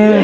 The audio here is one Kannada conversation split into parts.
ನಮಸ್ಕಾರ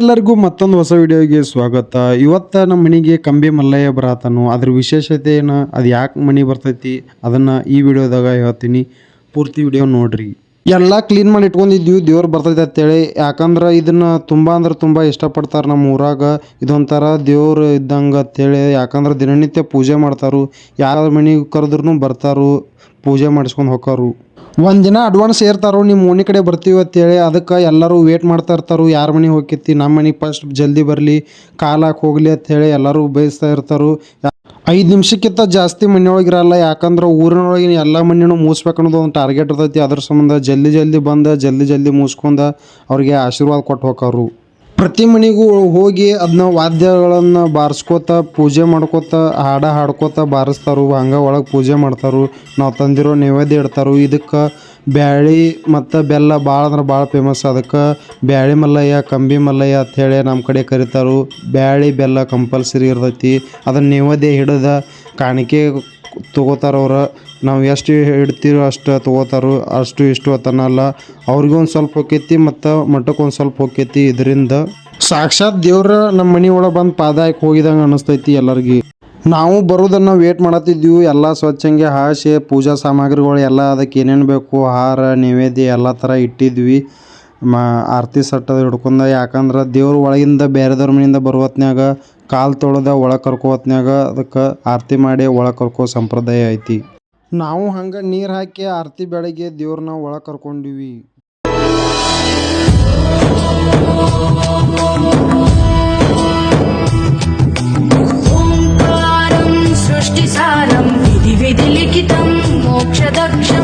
ಎಲ್ಲರಿಗೂ ಮತ್ತೊಂದು ಹೊಸ ವಿಡಿಯೋಗೆ ಸ್ವಾಗತ. ಇವತ್ತು ನಮ್ಮ ಮನೆಗೆ ಕಂಬಿ ಮಲ್ಲಯ್ಯ ಬರತಾನು ಅದ್ರ ವಿಶೇಷತೆ ಏನು ಅದು ಯಾಕೆ ಮನೆ ಬರ್ತೈತಿ, ಅದನ್ನು ಈ ವಿಡಿಯೋದಾಗ ಹೇಳ್ತೀನಿ. ಪೂರ್ತಿ ವಿಡಿಯೋ ನೋಡ್ರಿ. ಎಲ್ಲ ಕ್ಲೀನ್ ಮಾಡಿ ಇಟ್ಕೊಂಡಿದ್ವಿ ದೇವ್ರು ಬರ್ತೈತೆ ಅಂತೇಳಿ. ಯಾಕಂದ್ರೆ ಇದನ್ನು ತುಂಬ ಅಂದ್ರೆ ತುಂಬ ಇಷ್ಟಪಡ್ತಾರೆ ನಮ್ಮ ಊರಾಗ. ಇದೊಂಥರ ದೇವ್ರು ಇದ್ದಂಗೆ ಅಂತೇಳಿ. ಯಾಕಂದ್ರೆ ದಿನನಿತ್ಯ ಪೂಜೆ ಮಾಡ್ತಾರು. ಯಾರ ಮನೆಗೆ ಕರೆದ್ರೂ ಬರ್ತಾರು, ಪೂಜೆ ಮಾಡಿಸ್ಕೊಂಡು ಹೋಗೋರು ಒಂದು ದಿನ ಅಡ್ವಾನ್ಸ್ ಏರ್ತಾರೋ ನಿಮ್ಮ ಓಣಿ ಕಡೆ ಬರ್ತೀವಿ ಅಂತೇಳಿ. ಅದಕ್ಕೆ ಎಲ್ಲರೂ ವೇಟ್ ಮಾಡ್ತಾ ಇರ್ತಾರೋ. ಯಾರ ಮನೆಗೆ ಹೋಗಿತ್ತಿ? ನಮ್ಮ ಮನೆಗೆ ಫಸ್ಟ್ ಜಲ್ದಿ ಬರಲಿ ಕಾಲಾಕೆ ಹೋಗಲಿ ಅಂತೇಳಿ ಎಲ್ಲರೂ ಬಯಸ್ತಾ ಇರ್ತಾರೋ. ಐದು ನಿಮಿಷಕ್ಕಿಂತ ಜಾಸ್ತಿ ಮಣ್ಣೊಳಗೆ ಇರಲ್ಲ, ಯಾಕಂದ್ರೆ ಊರಿನೊಳಗಿನ ಎಲ್ಲ ಮಣ್ಣಿನೂ ಮುಗಿಸ್ಬೇಕು ಅನ್ನೋದು ಒಂದು ಟಾರ್ಗೆಟ್ ಇರ್ತೈತಿ. ಅದ್ರ ಸಂಬಂಧ ಜಲ್ದಿ ಜಲ್ದಿ ಬಂದು, ಜಲ್ದಿ ಜಲ್ದಿ ಮುಗಿಸ್ಕೊಂಡು ಅವ್ರಿಗೆ ಆಶೀರ್ವಾದ ಕೊಟ್ಟು ಹೋಗೋರು ಪ್ರತಿ ಮನೆಗೂ ಹೋಗಿ ಅದನ್ನ ವಾದ್ಯಗಳನ್ನು ಬಾರಿಸ್ಕೋತ, ಪೂಜೆ ಮಾಡ್ಕೋತ, ಹಾಡ ಹಾಡ್ಕೋತ ಬಾರಿಸ್ತಾರು. ಹಂಗೆ ಒಳಗೆ ಪೂಜೆ ಮಾಡ್ತಾರು. ನಾವು ತಂದಿರೋ ನೈವೇದ್ಯ ಇಡ್ತಾರು. ಇದಕ್ಕೆ ಬ್ಯಾಳಿ ಮತ್ತು ಬೆಲ್ಲ ಭಾಳ ಅಂದ್ರೆ ಭಾಳ ಫೇಮಸ್ ಅದಕ್ಕೆ ಬ್ಯಾಳಿ ಮಲ್ಲಯ್ಯ, ಕಂಬಿ ಮಲ್ಲಯ್ಯ ಅಂಥೇಳಿ ನಮ್ಮ ಕಡೆ ಕರೀತಾರು. ಬ್ಯಾಳಿ ಬೆಲ್ಲ ಕಂಪಲ್ಸರಿ ಇರ್ತೈತಿ. ಅದನ್ನ ನೈವೇದ್ಯ ಹಿಡಿದ ಕಾಣಿಕೆ ತೊಗೋತಾರ ಅವ್ರು. ನಾವು ಎಷ್ಟು ಹಿಡ್ತೀರೋ ಅಷ್ಟು ತೊಗೋತಾರು ಅಷ್ಟು ಇಷ್ಟು ಅತನಲ್ಲ ಅವ್ರಿಗೂ ಒಂದು ಸ್ವಲ್ಪ ಹೋಕೈತಿ ಮತ್ತು ಮಠಕ್ಕೆ ಒಂದು ಸ್ವಲ್ಪ ಹೋಕೈತಿ ಇದರಿಂದ. ಸಾಕ್ಷಾತ್ ದೇವ್ರ ನಮ್ಮ ಮನೆ ಒಳಗೆ ಬಂದು ಪಾದಾಯಕ್ಕೆ ಹೋಗಿದಂಗೆ ಅನಿಸ್ತೈತಿ ಎಲ್ಲರಿಗೆ. ನಾವು ಬರೋದನ್ನು ವೇಟ್ ಮಾಡತ್ತಿದ್ವಿ ಎಲ್ಲ ಸ್ವಚ್ಛಂಗೆ ಹಾಸೆ ಪೂಜಾ ಸಾಮಗ್ರಿಗಳು ಎಲ್ಲ ಅದಕ್ಕೆ ಏನೇನು ಬೇಕು, ಹಾರ, ನೈವೇದ್ಯ ಎಲ್ಲ ಥರ ಇಟ್ಟಿದ್ವಿ. ಮಾ, ಆರತಿ ಸಟ್ಟದ ಹಿಡ್ಕೊಂಡ, ಯಾಕಂದ್ರೆ ದೇವ್ರ ಒಳಗಿಂದ ಬೇರೆ ಮನೆಯಿಂದ ಬರುವತ್ನಾಗ ಕಾಲು ತೊಳೆದ ಒಳಗೆ ಕರ್ಕೋ ಹೊತ್ನ್ಯಾಗ ಅದಕ್ಕೆ ಆರತಿ ಮಾಡಿ ಒಳಗೆ ಕರ್ಕೋ ಸಂಪ್ರದಾಯ ಐತಿ. ನಾವು ಹಂಗೆ ನೀರು ಹಾಕಿ ಆರತಿ ಬೆಳಗ್ಗೆ ದೇವ್ರನ್ನ ಒಳಗೆ ಕರ್ಕೊಂಡಿವಿ సృష్టి సారం విధి విధి లిఖితం మోక్షదక్షం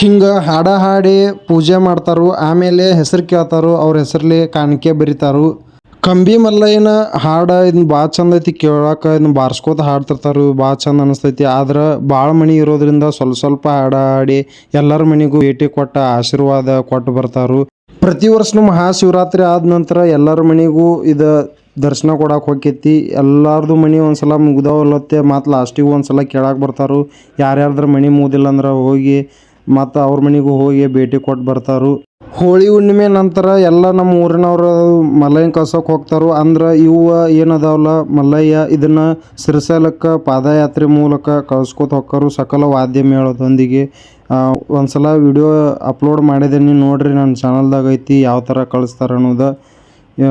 ಹಿಂಗೆ ಹಾಡ ಹಾಡಿ ಪೂಜೆ ಮಾಡ್ತಾರು ಆಮೇಲೆ ಹೆಸರು ಕೇಳ್ತಾರೋ ಅವ್ರ ಹೆಸರಲ್ಲಿ ಕಾಣಿಕೆ ಬರೀತಾರು. ಕಂಬಿ ಮಲ್ಲಯ್ಯನ ಹಾಡ ಇದನ್ನ ಭಾಳ ಚಂದ ಐತಿ ಕೇಳಾಕ ಇದನ್ನ ಬಾರ್ಸ್ಕೋತ ಹಾಡ್ತಿರ್ತಾರು, ಭಾಳ ಚಂದ ಅನಿಸ್ತೈತಿ. ಆದ್ರೆ ಭಾಳ ಮನೆ ಇರೋದ್ರಿಂದ ಸ್ವಲ್ಪ ಸ್ವಲ್ಪ ಹಾಡ ಹಾಡಿ ಎಲ್ಲರ ಮನೆಗೂ ಭೇಟಿ ಕೊಟ್ಟ ಆಶೀರ್ವಾದ ಕೊಟ್ಟು ಬರ್ತಾರು. ಪ್ರತಿ ವರ್ಷನೂ ಮಹಾಶಿವರಾತ್ರಿ ಆದ ನಂತರ ಎಲ್ಲರ ಮನೆಗೂ ಇದ ದರ್ಶನ ಕೊಡಕ್ಕೆ ಹೋಗ್ತೈತಿ ಎಲ್ಲಾರ್ದು ಮನೆ ಒಂದ್ಸಲ ಮುಗ್ದವಲ್ಲತ್ತೆ ಮತ್ತು ಲಾಸ್ಟಿಗೆ ಒಂದ್ಸಲ ಕೇಳಕ್ಕೆ ಬರ್ತಾರು. ಯಾರ್ಯಾರ್ದ್ರ ಮನೆ ಮುಗ್ದಿಲ್ಲ ಅಂದ್ರೆ ಹೋಗಿ ಮತ್ತು ಅವ್ರ ಮನೆಗೂ ಹೋಗಿ ಭೇಟಿ ಕೊಟ್ಟು ಬರ್ತಾರು. ಹೋಳಿ ಹುಣ್ಣಿಮೆ ನಂತರ ಎಲ್ಲ ನಮ್ಮ ಊರಿನವರು ಮಲ್ಲಯ್ಯನ ಕಸಕ್ಕೆ ಹೋಗ್ತಾರೋ. ಅಂದ್ರೆ ಇವು ಏನದಾವಲ್ಲ ಮಲ್ಲಯ್ಯ ಇದನ್ನು ಸಿರಿಸಲಕ್ಕೆ ಪಾದಯಾತ್ರೆ ಮೂಲಕ ಕಳ್ಸ್ಕೊತ ಹೋಗ್ತಾರೋ ಸಕಲ ವಾದ್ಯ ಮೇಳದೊಂದಿಗೆ. ಒಂದ್ಸಲ ವಿಡಿಯೋ ಅಪ್ಲೋಡ್ ಮಾಡಿದ್ದೀನಿ ನೋಡ್ರಿ ನನ್ನ ಚಾನಲ್ದಾಗ ಐತಿ ಯಾವ ಥರ ಕಳಿಸ್ತಾರೆ ಅನ್ನೋದು.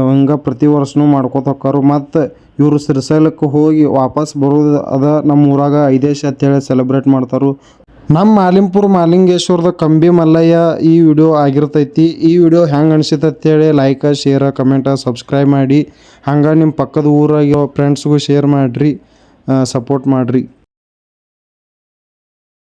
ಹಂಗೆ ಪ್ರತಿ ವರ್ಷನೂ ಮಾಡ್ಕೊತ ಹೋಗ್ತಾರು. ಮತ್ತು ಇವರು ಸಿರಿಸಲಕ್ಕೆ ಹೋಗಿ ವಾಪಸ್ ಬರೋದು ಅದ. ನಮ್ಮ ಊರಾಗ ಐದೇಶ ಅಂತೇಳಿ ಸೆಲೆಬ್ರೇಟ್ ಮಾಡ್ತಾರು. ನಮ್ಮ ಮಾಲಿಂಪುರ ಮಾಲಿಂಗೇಶ್ವರದ ಕಂಬಿ ಮಲ್ಲಯ್ಯ ಈ ವಿಡಿಯೋ ಆಗಿರ್ತೈತಿ. ಈ ವಿಡಿಯೋ ಹೆಂಗೆ ಅನಿಸಿತ್ತು ಅಂತೇಳಿ ಲೈಕ ಶೇರ ಕಮೆಂಟ ಸಬ್ಸ್ಕ್ರೈಬ್ ಮಾಡಿ. ಹಂಗೆ ನಿಮ್ಮ ಪಕ್ಕದ ಊರಾಗಿರೋ ಫ್ರೆಂಡ್ಸ್ಗೂ ಶೇರ್ ಮಾಡಿರಿ ಸಪೋರ್ಟ್ ಮಾಡಿರಿ.